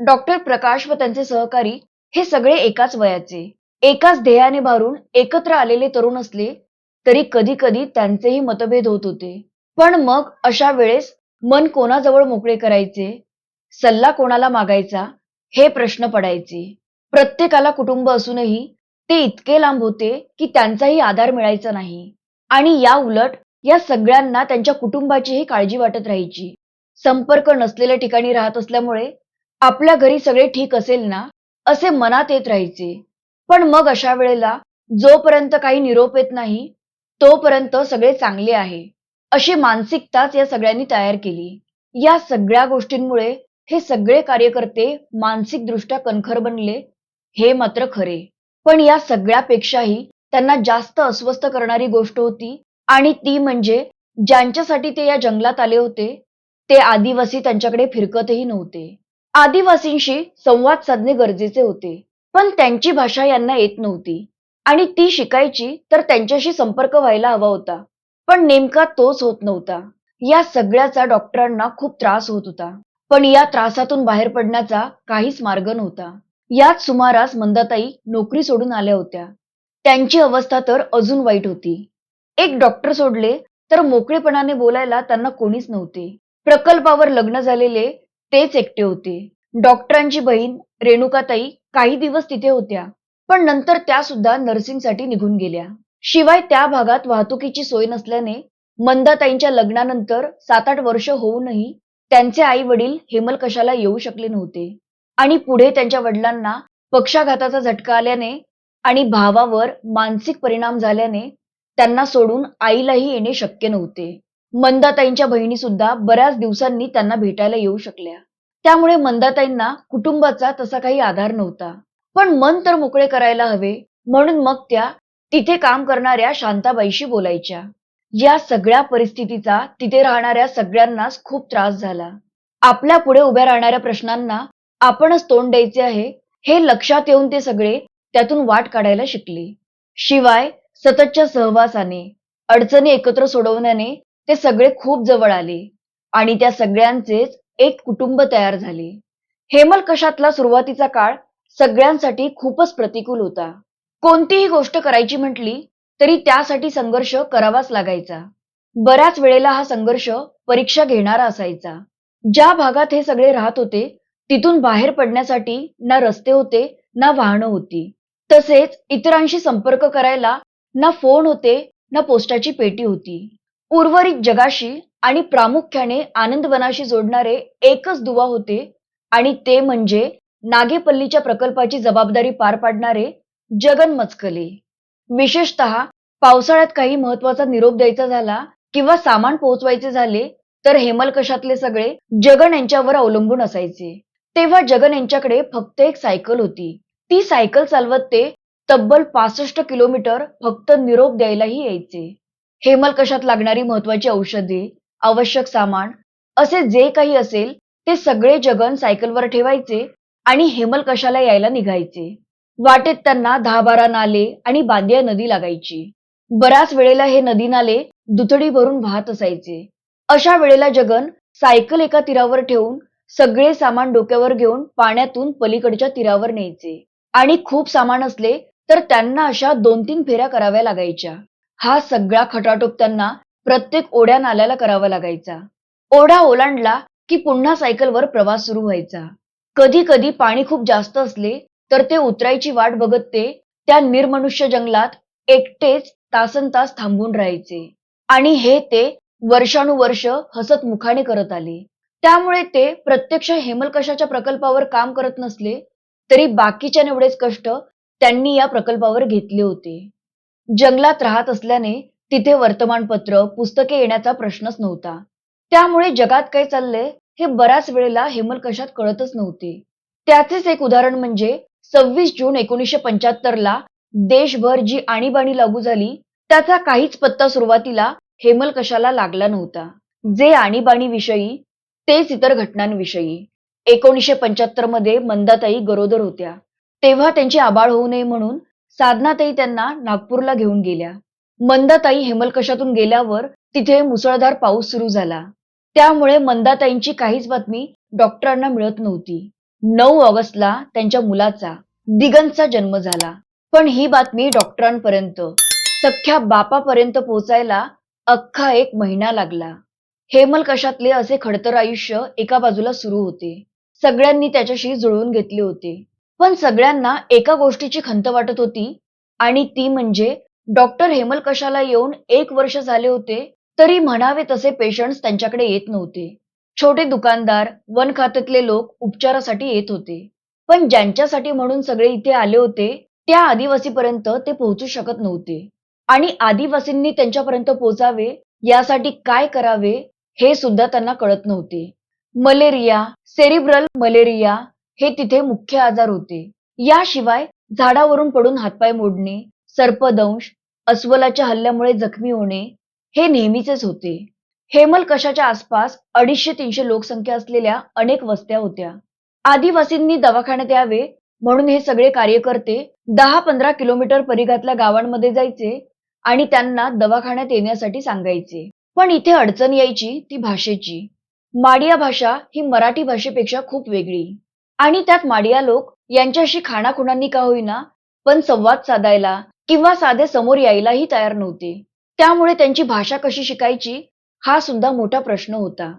Doctor प्रकाश व त्यांचे सहकारी हे सगळे एकाच वयाचे. एकाच ध्येयाने भारून एकत्र आलेले तरुण असले तरी कधी कधी त्यांचेही मतभेद होत होते. पण मग अशा वेळेस मन कोणाजवळ मोकळे करायचे? सल्ला कोणाला मागायचा? हे प्रश्न पडायचे. प्रत्येकाला कुटुंब असूनही ते इतके लांब होते की त्यांचाही आधार मिळायचा नाही. आणि या उलट या सगळ्यांना त्यांच्या कुटुंबाचीही काळजी वाटत राहायची. संपर्क नसलेल्या ठिकाणी राहत असल्यामुळे आपल्या घरी सगळे ठीक असेल ना असे मनात येत राहायचे. पण मग अशा वेळेला जोपर्यंत काही निरोप येत नाही तोपर्यंत सगळे चांगले आहे. अशी मानसिकताच या सगळ्यांनी तयार केली. या सगळ्या गोष्टींमुळे हे सगळे कार्यकर्ते मानसिकदृष्ट्या कणखर बनले हे मात्र खरे. पण या सगळ्यापेक्षाही त्यांना जास्त अस्वस्थ करणारी गोष्ट होती आणि ती म्हणजे ज्यांच्यासाठी ते या जंगलात आले होते ते आदिवासी त्यांच्याकडे फिरकतही नव्हते. आदिवासींशी संवाद साधणे गरजेचे होते. पण त्यांची भाषा यांना येत नव्हती. आणि ती शिकायची तर त्यांच्याशी संपर्क व्हायला हवा होता. पण नेमका तोच होत नव्हता. या सगळ्याचा डॉक्टरांना खूप त्रास होत होता. पण या त्रासातून बाहेर पडण्याचा काहीच मार्ग नव्हता. याच सुमारास मंदाताई नोकरी सोडून आल्या होत्या. त्यांची अवस्था तर अजून वाईट होती. एक डॉक्टर सोडले तर मोकळेपणाने बोलायला त्यांना कोणीच नव्हते. प्रकल्पावर लग्न झालेले तेच एकटे होते. डॉक्टरांची बहीण रेणुकाताई काही दिवस तिथे होत्या पण नंतर त्या सुद्धा नर्सिंगसाठी निघून गेल्या. शिवाय त्या भागात वाहतुकीची सोय नसल्याने मंदाताईंच्या लग्नानंतर सात आठ वर्ष होऊनही त्यांचे आई वडील हेमलकशाला येऊ शकले नव्हते. आणि पुढे त्यांच्या वडिलांना पक्षाघाताचा झटका आल्याने आणि भावावर मानसिक परिणाम झाल्याने त्यांना सोडून आईलाही येणे शक्य नव्हते. मंदाताईंच्या बहिणी सुद्धा बऱ्याच दिवसांनी त्यांना भेटायला येऊ शकल्या. त्यामुळे मंदाताईंना कुटुंबाचा तसा काही आधार नव्हता. पण मन तर मोकळे करायला हवे म्हणून मग त्या तिथे काम करणाऱ्या शांताबाईशी बोलायच्या. या सगळ्या परिस्थितीचा तिथे राहणाऱ्या सगळ्यांनाच खूप त्रास झाला. आपल्या पुढे उभ्या राहणाऱ्या प्रश्नांना आपणच तोंड द्यायचे आहे हे लक्षात येऊन ते सगळे त्यातून वाट काढायला शिकले. शिवाय सततच्या सहवासाने अडचणी एकत्र सोडवण्याने ते सगळे खूप जवळ आले आणि त्या सगळ्यांचेच एक कुटुंब तयार झाले. हेमल कशातला सुरुवातीचा काळ सगळ्यांसाठी खूपच प्रतिकूल होता. कोणतीही गोष्ट करायची म्हटली तरी त्यासाठी संघर्ष करावाच लागायचा. बऱ्याच वेळेला हा संघर्ष परीक्षा घेणारा असायचा. ज्या भागात हे सगळे राहत होते तिथून बाहेर पडण्यासाठी ना रस्ते होते ना वाहनं होती. तसेच इतरांशी संपर्क करायला ना फोन होते ना पोस्टाची पेटी होती. उर्वरित जगाशी आणि प्रामुख्याने आनंदवनाशी जोडणारे एकच दुवा होते आणि ते म्हणजे नागेपल्लीच्या प्रकल्पाची जबाबदारी पार पाडणारे जगन मचकले. विशेषत पावसाळ्यात काही महत्त्वाचा निरोप द्यायचा झाला किंवा सामान पोहोचवायचे झाले तर हेमलकशातले सगळे जगन यांच्यावर अवलंबून असायचे. तेव्हा जगन यांच्याकडे फक्त एक सायकल होती. ती सायकल चालवत ते तब्बल पासष्ट किलोमीटर फक्त निरोप द्यायलाही यायचे. हेमलकशात लागणारी महत्वाची औषधे आवश्यक सामान असे जे काही असेल ते सगळे जगन सायकलवर ठेवायचे आणि हेमलकशाला यायला निघायचे. वाटेत त्यांना दहा बारा नाले आणि बांदिया नदी लागायची. बऱ्याच वेळेला हे नदी नाले दुथडी भरून वाहत असायचे. अशा वेळेला जगन सायकल एका तीरावर ठेवून सगळे सामान डोक्यावर घेऊन पाण्यातून पलीकडच्या तीरावर न्यायचे. आणि खूप सामान असले तर त्यांना अशा दोन तीन फेऱ्या कराव्या लागायच्या. हा सगळा खटाटोप त्यांना प्रत्येक ओढ्या नाल्याला करावा लागायचा. ओढा ओलांडला की पुन्हा सायकलवर प्रवास सुरू व्हायचा. कधी कधी पाणी खूप जास्त असले तर ते उतरायची वाट बघत ते त्या निर्मनुष्य जंगलात एकटेच तासन तास थांबून राहायचे. आणि हे ते वर्षानुवर्ष हसत मुखाने करत आले. त्यामुळे ते प्रत्यक्ष हेमलकशाच्या प्रकल्पावर काम करत नसले तरी बाकीच्या निवडेच कष्ट त्यांनी या प्रकल्पावर घेतले होते. जंगलात राहत असल्याने तिथे वर्तमानपत्र पुस्तके येण्याचा प्रश्नच नव्हता. त्यामुळे जगात काय चाललंय हे बऱ्याच वेळेला हेमलकशात कळतच नव्हते. त्याचेच एक उदाहरण म्हणजे सव्वीस जून एकोणीसशे पंच्याहत्तर ला देशभर जी आणीबाणी लागू झाली त्याचा काहीच पत्ता सुरुवातीला हेमलकशाला लागला नव्हता. जे आणीबाणीविषयी तेच इतर घटनांविषयी. एकोणीसशे पंच्याहत्तरमध्ये मंदाताई गरोदर होत्या. तेव्हा त्यांची आबाळ होऊ नये म्हणून साधनाताई त्यांना नागपूरला घेऊन गेल्या. मंदाताई हेमलकशातून गेल्यावर तिथे मुसळधार पाऊस सुरू झाला. त्यामुळे मंदाताईंची काहीच बातमी डॉक्टरांना मिळत नव्हती. नऊ ऑगस्टला त्यांच्या मुलाचा दिगंतचा जन्म झाला. पण ही बातमी डॉक्टरांपर्यंत सख्या बापापर्यंत पोहोचायला अख्खा एक महिना लागला. हेमल कशातले असे खडतर आयुष्य एका बाजूला सुरू होते. सगळ्यांनी त्याच्याशी जुळवून घेतले होते. पण सगळ्यांना एका गोष्टीची खंत वाटत होती आणि ती म्हणजे डॉक्टर हेमल कशाला येऊन एक वर्ष झाले होते तरी म्हणावे तसे पेशंट्स त्यांच्याकडे येत नव्हते. छोटे दुकानदार वन खात्यातले लोक उपचारासाठी येत होते. पण ज्यांच्यासाठी म्हणून सगळे इथे आले होते त्या आदिवासीपर्यंत ते पोहोचू शकत नव्हते. आणि आदिवासींनी त्यांच्यापर्यंत पोहोचावे यासाठी काय करावे हे सुद्धा त्यांना कळत नव्हते. मलेरिया सेरिब्रल मलेरिया हे तिथे मुख्य आजार होते. याशिवाय झाडावरून पडून हातपाय मोडणे सर्पदंश अस्वलाच्या हल्ल्यामुळे जखमी होणे हे नेहमीचेच होते. हेमल कशाच्या आसपास अडीचशे तीनशे लोकसंख्या असलेल्या अनेक वस्त्या होत्या. आदिवासींनी दवाखान्यात यावे म्हणून हे सगळे कार्यकर्ते दहा पंधरा किलोमीटर परिघातल्या गावांमध्ये जायचे आणि त्यांना दवाखान्यात येण्यासाठी सांगायचे. पण इथे अडचण यायची ती भाषेची. माडिया भाषा ही मराठी भाषेपेक्षा खूप वेगळी. आणि त्यात माडिया लोक यांच्याशी खाणाखुणांनी का होईना पण संवाद साधायला किंवा साधे समोर यायलाही तयार नव्हते. त्यामुळे त्यांची भाषा कशी शिकायची हा सुद्धा मोठा प्रश्न होता.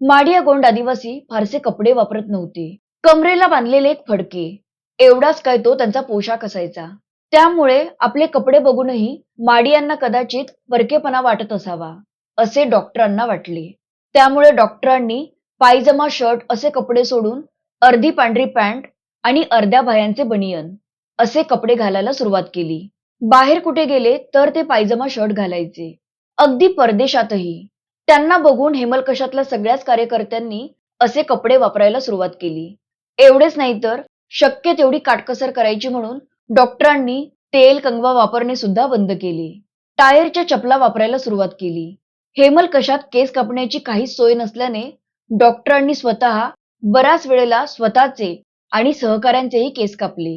माडिया गोंड आदिवासी फारसे कपडे वापरत नव्हते. कमरेला बांधलेले एक फडके. एवढाच काय तो त्यांचा पोशाख असायचा. त्यामुळे आपले कपडे बघूनही माडियांना कदाचित परकेपणा वाटत असावा असे डॉक्टरांना वाटले. त्यामुळे डॉक्टरांनी पायजमा शर्ट असे कपडे सोडून अर्धी पांढरी पॅन्ट आणि अर्ध्या भायांचे बनियन असे कपडे घालायला सुरुवात केली. बाहेर कुठे गेले तर ते पायजमा शर्ट घालायचे. अगदी परदेशातही. त्यांना बघून हेमलकशातल्या सगळ्याच कार्यकर्त्यांनी असे कपडे वापरायला सुरुवात केली. एवढेच नाही तर शक्य तेवढी काटकसर करायची म्हणून डॉक्टरांनी तेल कंगवा वापरणे सुद्धा बंद केले. टायरच्या चपला वापरायला सुरुवात केली. हेमल कशात केस कापण्याची काहीच सोय नसल्याने डॉक्टरांनी स्वतः बऱ्याच वेळेला स्वतःचे आणि सहकाऱ्यांचेही केस कापले.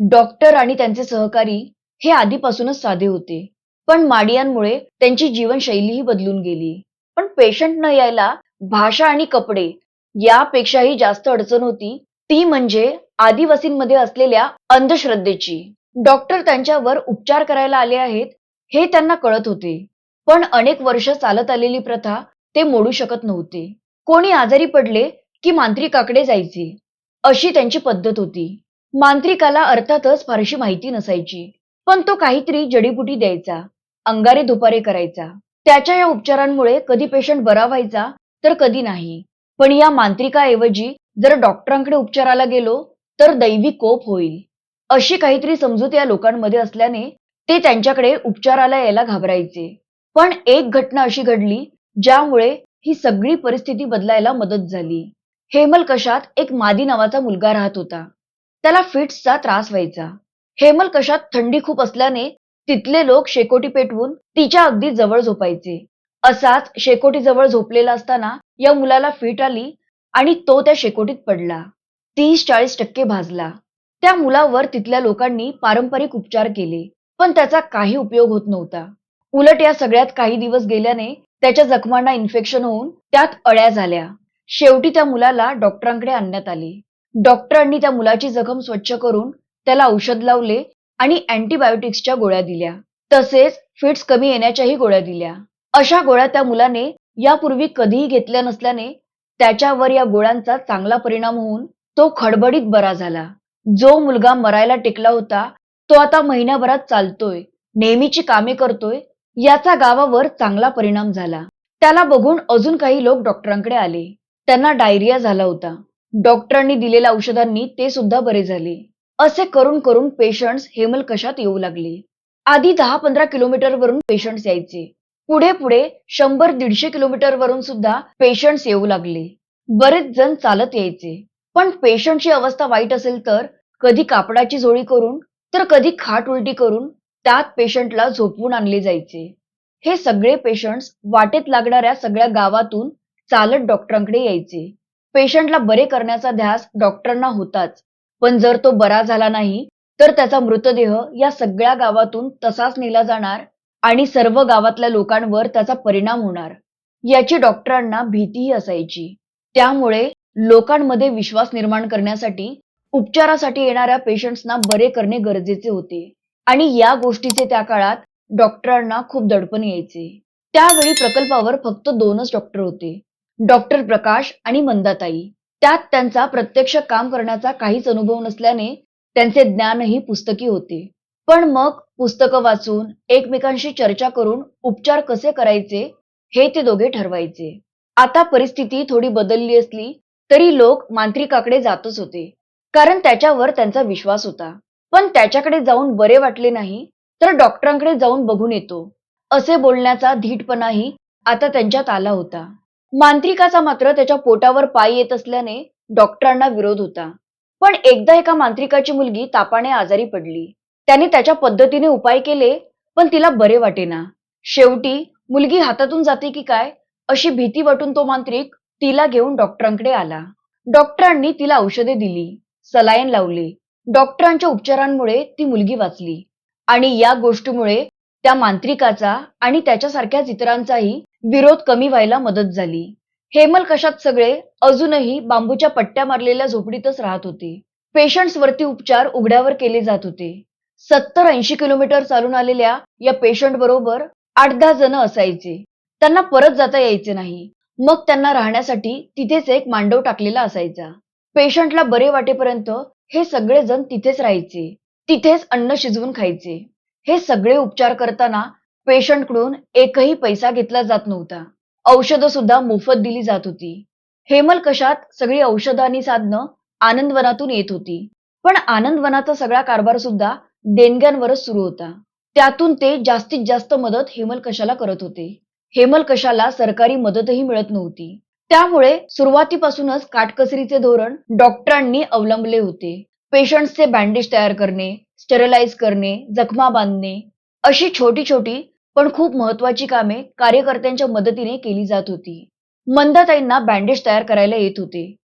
डॉक्टर आणि त्यांचे सहकारी हे आधीपासूनच साधे होते. पण माडियांमुळे त्यांची जीवनशैलीही बदलून गेली. पण पेशंट न यायला भाषा आणि कपडे यापेक्षाही जास्त अडचण होती. ती म्हणजे आदिवासींमध्ये असलेल्या अंधश्रद्धेची. डॉक्टर त्यांच्यावर उपचार करायला आले आहेत हे त्यांना कळत होते. पण अनेक वर्ष चालत आलेली प्रथा ते मोडू शकत नव्हते. कोणी आजारी पडले की मांत्रिकाकडे जायचे. अशी त्यांची पद्धत होती. मांत्रिकाला अर्थातच फारशी माहिती नसायची. पण तो काहीतरी जडीबुटी द्यायचा. अंगारे दुपारे करायचा. त्याच्या या उपचारांमुळे कधी पेशंट बरा व्हायचा तर कधी नाही. पण या मांत्रिकाऐवजी जर डॉक्टरांकडे उपचाराला गेलो तर दैवी कोप होईल. अशी काहीतरी समजूत या लोकांमध्ये असल्याने ते त्यांच्याकडे उपचाराला यायला घाबरायचे. पण एक घटना अशी घडली ज्यामुळे ही सगळी परिस्थिती बदलायला मदत झाली. हेमलकशात एक मादी नावाचा मुलगा राहत होता. त्याला फिट्सचा त्रास व्हायचा. हेमलकशात थंडी खूप असल्याने तिथले लोक शेकोटी पेटवून तिच्या अगदी जवळ झोपायचे. असाच शेकोटी जवळ झोपलेला असताना या मुलाला फिट आली आणि तो त्या शेकोटीत पडला. तीस चाळीस टक्के भाजला. त्या मुलावर तिथल्या लोकांनी पारंपरिक उपचार केले पण त्याचा काही उपयोग होत नव्हता. उलट या सगळ्यात काही दिवस गेल्याने त्याच्या जखमांना इन्फेक्शन होऊन त्यात अळ्या झाल्या. शेवटी त्या मुलाला डॉक्टरांकडे आणण्यात आले. डॉक्टरांनी त्या मुलाची जखम स्वच्छ करून त्याला औषध लावले आणि अँटीबायोटिक्सच्या गोळ्या दिल्या. तसेच फिट्स कमी येण्याच्याही गोळ्या दिल्या. अशा गोळ्या त्या मुलाने यापूर्वी कधीही घेतल्या नसल्याने त्याच्यावर या गोळ्यांचा चांगला परिणाम होऊन तो खडबडीत बरा झाला. जो मुलगा मरायला टेकला होता तो आता महिन्याभरात चालतोय नेहमीची कामे करतोय याचा गावावर चांगला परिणाम झाला. त्याला बघून अजून काही लोक डॉक्टरांकडे आले. त्यांना डायरिया झाला होता. डॉक्टरांनी दिलेल्या औषधांनी ते सुद्धा बरे झाले. असे करून करून पेशंट्स हेमल कशात येऊ लागले? आधी दहा पंधरा किलोमीटर वरून पेशंट्स यायचे. पुढे पुढे शंभर दीडशे किलोमीटर वरून सुद्धा पेशंट्स येऊ लागले. बरेच जण चालत यायचे. पण पेशंटची अवस्था वाईट असेल तर? कधी कापडाची झोळी करून तर कधी खाट उलटी करून त्यात पेशंटला झोपवून आणले जायचे. हे सगळे पेशंट्स वाटेत लागणाऱ्या सगळ्या गावातून चालत डॉक्टरांकडे यायचे. पेशंटला बरे करण्याचा ध्यास डॉक्टरांना होताच. पण जर तो बरा झाला नाही तर त्याचा मृतदेह या सगळ्या गावातून तसाच नेला जाणार आणि सर्व गावातल्या लोकांवर त्याचा परिणाम होणार. याची डॉक्टरांना भीतीही असायची. त्यामुळे लोकांमध्ये विश्वास निर्माण करण्यासाठी उपचारासाठी येणाऱ्या पेशंट्सना बरे करणे गरजेचे होते. आणि या गोष्टीचे त्या काळात डॉक्टरांना खूप दडपण यायचे. त्यावेळी प्रकल्पावर फक्त दोनच डॉक्टर होते. डॉक्टर प्रकाश आणि मंदाताई. त्यात त्यांचा प्रत्यक्ष काम करण्याचा काहीच अनुभव नसल्याने त्यांचे ज्ञानही पुस्तकी होते. पण मग पुस्तकं वाचून एकमेकांशी चर्चा करून उपचार कसे करायचे हे ते दोघे ठरवायचे. आता परिस्थिती थोडी बदलली असली तरी लोक मांत्रिकाकडे जातच होते. कारण त्याच्यावर त्यांचा विश्वास होता. पण त्याच्याकडे जाऊन बरे वाटले नाही तर डॉक्टरांकडे जाऊन बघून येतो. असे बोलण्याचा धीटपणाही आता त्यांच्यात आला होता. मांत्रिकाचा मात्र त्याच्या पोटावर पाय येत असल्याने डॉक्टरांना विरोध होता. पण एकदा एका मांत्रिकाची मुलगी तापाने आजारी पडली. त्याने त्याच्या पद्धतीने उपाय केले पण तिला बरे वाटेना. शेवटी मुलगी हातातून जाते की काय अशी भीती वाटून तो मांत्रिक तिला घेऊन डॉक्टरांकडे आला. डॉक्टरांनी तिला औषधे दिली सलाईन लावली. डॉक्टरांच्या उपचारांमुळे ती मुलगी वाचली. आणि या गोष्टीमुळे त्या मांत्रिकाचा आणि त्याच्यासारख्याच इतरांचाही विरोध कमी व्हायला मदत झाली. हेमल कशात सगळे अजूनही बांबूच्या पट्ट्या मारलेल्या झोपडीतच राहत होते. पेशंट्सवरती उपचार उघड्यावर केले जात होते. सत्तर ऐंशी किलोमीटर चालून आलेल्या या पेशंट बरोबर आठ दहा जण असायचे. त्यांना परत जाता यायचे नाही. मग त्यांना राहण्यासाठी तिथेच एक मांडव टाकलेला असायचा. पेशंटला बरे वाटेपर्यंत हे सगळे जण तिथेच राहायचे. तिथेच अन्न शिजवून खायचे. हे सगळे उपचार करताना पेशंटकडून एकही पैसा घेतला जात नव्हता. औषधं सुद्धा मोफत दिली जात होती. हेमल कशात सगळी औषधं आणि साधनं आनंदवनातून येत होती. पण आनंदवनाचा सगळा कारभार सुद्धा देणग्यांवरच सुरू होता. त्यातून ते जास्तीत जास्त मदत हेमल कशाला करत होते? हेमल कशाला सरकारी मदतही मिळत नव्हती. त्यामुळे सुरुवातीपासूनच काटकसरीचे धोरण डॉक्टरांनी अवलंबले होते. पेशंट्सचे बँडेज तयार करणे स्टेरलाइज करणे जखमा बांधणे अशी छोटी छोटी पण खूप महत्वाची कामे कार्यकर्त्यांच्या मदतीने केली जात होती. मंदाताईंना बँडेज तयार करायला येत होते.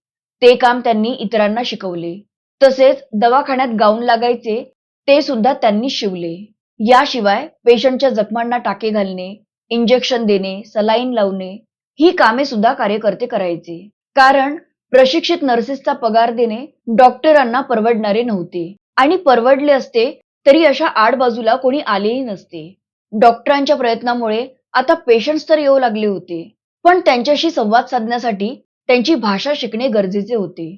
ते काम त्यांनी इतरांना शिकवले. तसेच दवाखान्यात गाऊन लागायचे ते सुद्धा त्यांनी शिवले. याशिवाय पेशंटच्या जखमांना टाके घालणे इंजेक्शन देणे सलाईन लावणे ही कामे सुद्धा कार्यकर्ते करायचे. कारण प्रशिक्षित नर्सेसचा पगार देणे डॉक्टरांना परवडणारे नव्हते. आणि परवडले असते तरी अशा आडबाजूला कोणी आलेही नसते. डॉक्टरांच्या प्रयत्नामुळे आता पेशंट्स तर येऊ लागले होते पण त्यांच्याशी संवाद साधण्यासाठी त्यांची भाषा शिकणे गरजेचे होते.